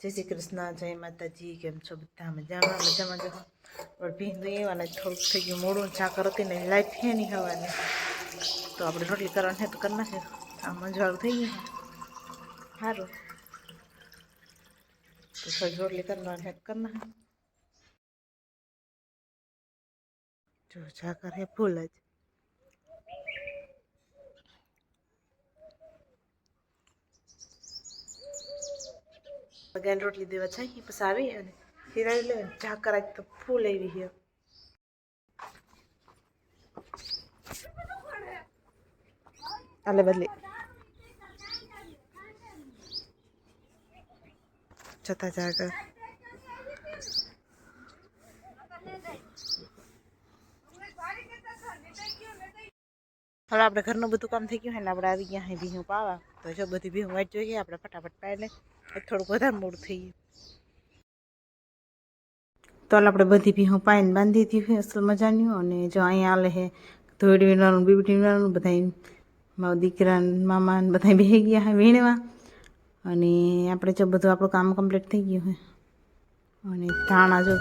જય શ્રી કૃષ્ણ જય માતાજી કેમ છો બધા મજામાં મજામાં જો પણ ભીંદુ એવા ને થોડુંક થઈ ગયું મોડું ચાકર હતી ને લાઈટ છે નહીં હવાની તો આપણે રોટલી કરવાની છે તો કરી નાખે આ મંજવાળું થઈ ગયું છે સારું તો થોડી રોટલી કરવાની છે તો કરી નાખે જો ચાકર હે ફૂલ જ બગાન રોટલી દેવા છે પછી આવી અને હિરાવી લે ચા કરાય તો ફૂલ એવી છે આલે બદલી જતા ચા હવે આપણે ઘરનું બધું કામ થઈ ગયું હોય ને આપણે આવી ગયા હે ભીહું પાવા તો જો બધી ભીહું વાટ જોઈએ આપણે ફટાફટ પાઈ લે થોડુંક વધારે મોડું થઈ ગયું તો હાલ આપણે બધી ભીહું પાઈને બાંધી દીધી અસલ મજાની અને જો અહીંયા આલે હે ધોઈડી વીણવાનું બીબડી વીણવાનું બધા મારા દીકરા ને મામા ને બધા બેસી ગયા હે વીણવા અને આપણે જો બધું આપણું કામ કમ્પ્લીટ થઈ ગયું હે અને ધાણા જો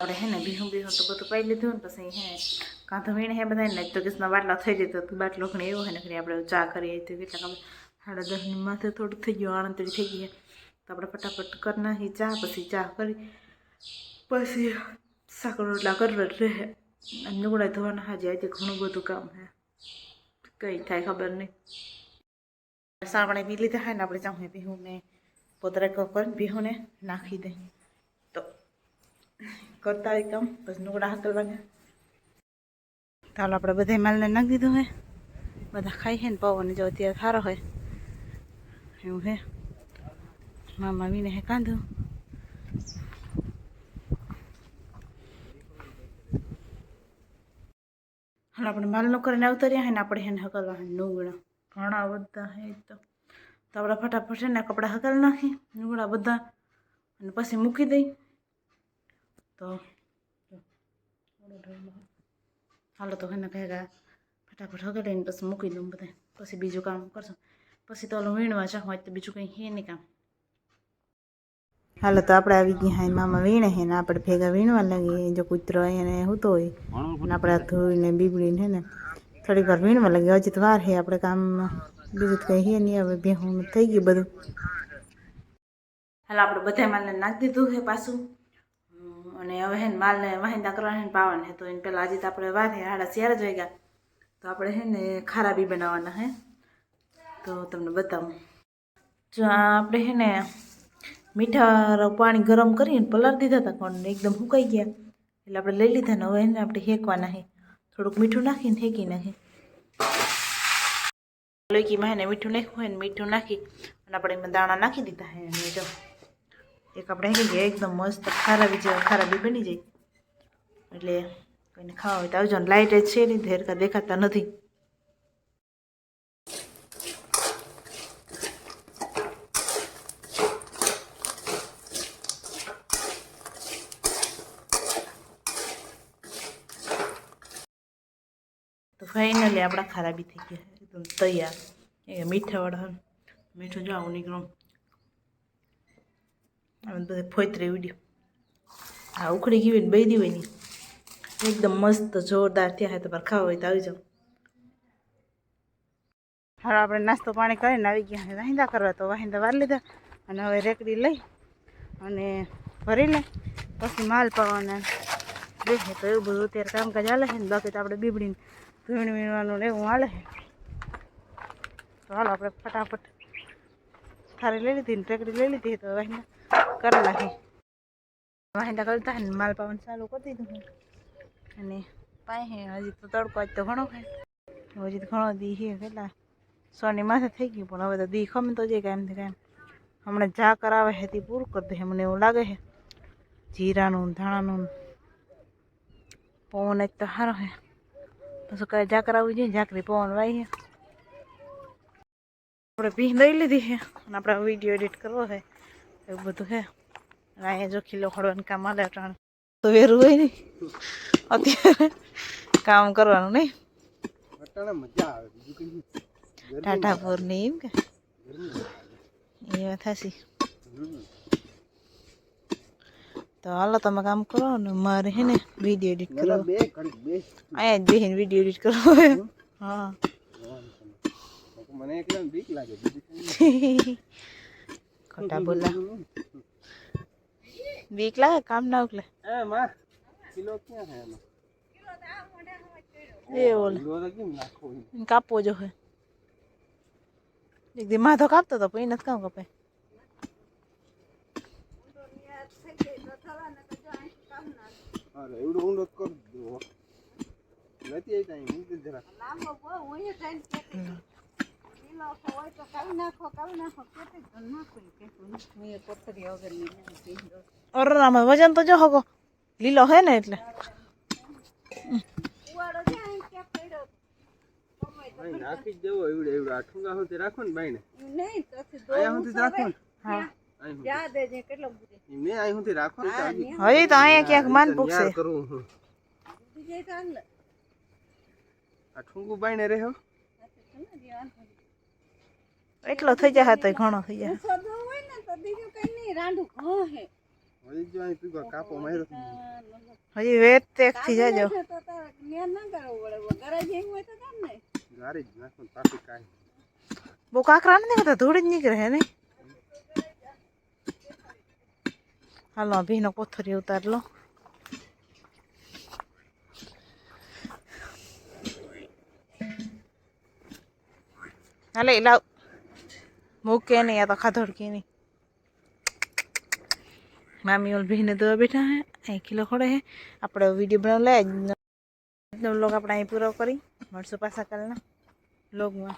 આપણે હે ને બીહું બીહું તો બધું પાઈ લીધું ને પછી હે કાં તો વીણે હે બધા ને તો ગેસના બાટલા થઈ જતો તો બાટલો ઘણી એવો હે ને ઘણી આપણે ચા કરીએ તો કેટલા કામ સાડા દસની માથે થોડુંક થઈ ગયું આણતરી થઈ ગઈ તો આપણે ફટાફટ કરી નાખી ચા પછી ચા કરી પછી સાકર રોટલા કરવા જ રહે અને લુગડા ધોવાના હાજી આજે ઘણું બધું કામ હે કંઈ થાય ખબર નહીં સાવણે પી લીધા હોય ને આપણે ચાહું ભીહુંને પોતરા કરીને ભીહુંને નાખી દે તો કરતા હોય કામ પછી લુગડા હાકલવાના ચાલો આપણે બધે માલને નાખી દીધું હે. બધા ખાઈ છે ને પવન જો અત્યારે સારો હોય એવું હે. મામા વીને હે કાંધું. હાલ આપણે માલનો કરીને આવતર્યા હે ને આપણે એને હકલવા હે નુગડા ઘણા બધા હે તો. તો આપણે ફટાફટ છે ને કપડાં હકલ નાખી, નુંગળા બધા. અને પછી મૂકી દઈ. તો હાલો તો એને ભેગા ફટાફટ હગાડીને પછી મૂકી દઉં બધા પછી બીજું કામ કરશું. પછી તો ઓલું વીણવા જાઉં હોય તો બીજું કંઈ હે નહીં કામ. હાલો તો આપણે આવી ગયા હા મામા વીણે હે ને આપણે ભેગા વીણવા લાગીએ જો કૂતરો એને હૂતો હોય. અને આપણે આ ધોઈને બીબડીને હે ને થોડીક વાર વીણવા લાગીએ હજી તો વાર હે આપણે કામ બીજું તો કંઈ હે નહીં હવે ભેહું થઈ ગયું બધું. હાલ આપણે બધા માલને નાખી દીધું હે પાછું. અને હવે હે માલને વાહિંદા કરવાના હે પાવાના હે તો એને પહેલાં આજે તો આપણે વાર હે સાડા ચાર જ વાગ્યા. તો આપણે હે ને ખારા બી બનાવવાના હે. તો તમને બતાવું. જો આપણે હે ને મીઠા પાણી ગરમ કરીને પલાળી દીધા હતા પણ એકદમ સુકાઈ ગયા. એટલે આપણે લઈ લીધા ને હવે એને આપણે હેકવાના હે. થોડુંક મીઠું નાખીને હેકી નાખી. લોઈકીમાં હે ને મીઠું નાખ્યું હોય ને મીઠું નાખી અને આપણે એમાં દાણા નાખી દીધા હે. અને જો એક આપણે હેકી ગયા એકદમ મસ્ત ખારા બી જેવા ખારા બી બની જાય એટલે કોઈને ખાવા હોય તો આવજો ને લાઇટ જ છે નહીં ધેરકા દેખાતા નથી તો ફાઇનલી આપણા ખરાબી થઈ ગયા એકદમ તૈયાર એ મીઠાવાળા મીઠું જો આવું નીકળું હવે બધે ફોતરી ઉડ્યું. હા ઉખડી ગયું હોય ને બૈદી હોય ને એકદમ મસ્ત, જોરદાર થયા હોય તો પર ખાવા હોય તો આવી જાઓ હવે આપણે નાસ્તો પાણી કરીને આવી ગયા વાહિંદા કરવા તો વાહિંદા વાર લીધા અને હવે રેકડી લઈ અને ભરી લે પછી માલ પાવાના. દેખે તો એવું બધું અત્યારે કામકાજ હાલે છે ને, બાકી તો આપણે બીબડીને ધોઈને વીણવાનું ને એવું હાલે છે તો હાલો, આપણે ફટાફટ થારી લઈ લીધી ને રેકડી લઈ લીધી તો વાહિંદા કરી નાખી વાહિંદા કરતા ને માલ પાવાનું ચાલુ કરી દીધું છે અને પાય હે હજી તો તડકો આજ તો ઘણો છે હજી તો ઘણો દી છે કેટલા સોની માથે થઈ ગયું પણ હવે તો દી ખમે તો જાય કાંઈ કાંઈ હમણાં જા કરાવે છે તે પૂરું કરી દે મને એવું લાગે છે જીરાનું ને ધાણાનું ને પવન એક તો સારો છે પછી કાંઈ જા કરાવવું જોઈએ ઝાકરી પવન વાય છે આપણે ભીં દઈ લીધી છે અને આપણે વિડીયો એડિટ કરવો છે એવું બધું છે અહીંયા જો ખીલો ખડવાનું કામ આલે ત્રણ તો વેરું હોય નહીં અત્યારે કામ કરવાનું નહીં. ટાટાપુરની એમ કે? એવા વાત તો હાલો તમે કામ કરો ને મારે હે ને વીડિયો એડિટ કરો અહીંયા જ બેહીને વીડિયો એડિટ કરો હા. મને એકદમ બીક લાગે ખોટા બોલા. બીક લાગે કામ ના ઉકલે. એ માં કિલો ક્યાં છે એનો એ ઓલ. એમ? કાપવો જો હે એક દી માથો કાપતો તો પછી નથી કામ અરે એવડો ઊંડો જ કરી દો નથી આવી ત્યાં મૂકી દે જરા અરે આમાં વજન તો જો હગો લીલો હે ને એટલે અહીં નાખી જ દેવો એવડે એવડે આ ઠુંગા સુધી રાખો ને બાઈને અહીંયા સુધી રાખો ને હા અહીં સુધી. એમ નહીં અહીં સુધી રાખો ને તો હજી હજી તો અહીંયા ક્યાંક માન પૂગશે ન્યાર કરું હું આ ઠુંગું બાઈને રહે હો એટલો થઈ જાય તો ઘણો થઈ જાય. હજી જો અહીં તું કાપો માર્યો હજી વેત તેકથી જાજો. ગારી જ નાખો ને પાછી કાંઈ બહુ કાકરા કરતા ધૂળ જ નીકળે હે ને? હાલો ભીનો કોથરી ઉતાર લો. હાલે લાવ. મૂકે નહીં, આ તો ખાધોડકી નહીં. મામી ઓલ ભીને દવા બેઠા હે, અહીં કિલો ખોડે હે. આપણે વીડિયો બનાવ લે લોગ આપણે અહીં પૂરો કરી. મળશું પાછા કાલના લોગમાં